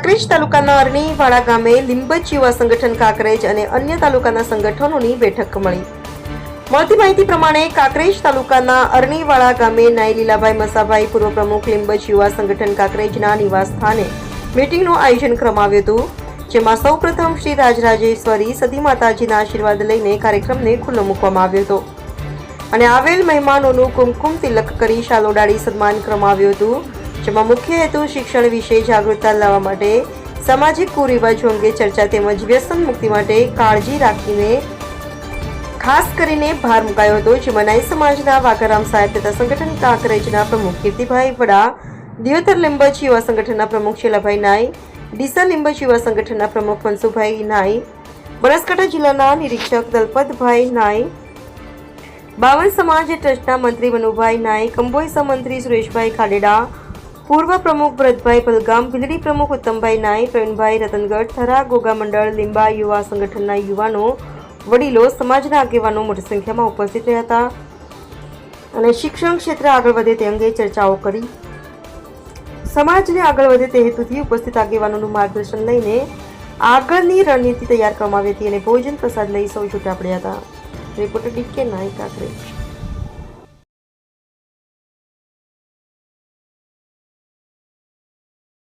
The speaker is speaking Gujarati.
અરણીવાડા ગામે લીંબચ યુવા સંગઠન કાંકરેજ અને અન્ય તાલુકાના સંગઠનોની બેઠક મળી. મળતી માહિતી પ્રમાણે કાંકરેજ તાલુકાના અરણીવાડા ગામે નાય લીલાભાઈ મસાભાઈ પૂર્વ પ્રમુખ લીંબચ યુવા સંગઠન કાંકરેજના નિવાસ સ્થાને મીટિંગનું આયોજન કરવામાં હતું, જેમાં સૌપ્રથમ શ્રી રાજરાજેશ્વરી સતી માતાજીના આશીર્વાદ લઈને કાર્યક્રમને ખુલ્લો મૂકવામાં આવ્યો હતો. અને આવેલ મહેમાનોનું કુમકુમ તિલક કરી શાલોડાળી સન્માન કરવામાં આવ્યું હતું. જેમાં મુખ્ય હેતુ શિક્ષણ વિશે જાગૃતતા લાવવા માટે સામાજિક કુરિવાજો અંગે ચર્ચા તેમજ વ્યસન મુક્તિ માટે કાળજી રાખીને ખાસ કરીને ભાર મુકાયો હતો. જેમાં નાઈ સમાજના વાઘારામ સાહેબ તથા સંગઠન કાંકરેજના પ્રમુખ કીર્તિભાઈ વડા દિયોતર લીંબચ યુવા સંગઠનના પ્રમુખ શીલાભાઈ નાઈ, ડીસા લીંબચ યુવા સંગઠનના પ્રમુખ મનસુભાઈ નાઈ, બનાસકાંઠા જિલ્લાના નિરીક્ષક દલપતભાઈ નાઈ, બાવન સમાજ ટ્રસ્ટના મંત્રી મનુભાઈ નાઈ કંબોઈ મંત્રી સુરેશભાઈ ખાડેડા પૂર્વ પ્રમુખ ભરતભાઈ પલગામ વીજળી પ્રમુખ ઉત્તમભાઈ નાઈ, પ્રવીણભાઈ રતનગઢ, થરા, ગોગા મંડળ, લીંબા યુવા સંગઠનના યુવાનો, વડીલો, સમાજના આગેવાનો મોટી સંખ્યામાં ઉપસ્થિત રહ્યા હતા અને શિક્ષણ ક્ષેત્ર આગળ વધે તે અંગે ચર્ચાઓ કરી. સમાજને આગળ વધે તે હેતુથી ઉપસ્થિત આગેવાનોનું માર્ગદર્શન લઈને આગળની રણનીતિ તૈયાર કરવામાં આવી હતી અને ભોજન પ્રસાદ લઈ સૌ છૂટા પડ્યા હતા. રિપોર્ટર ડીકે નાયક કાંકરેજ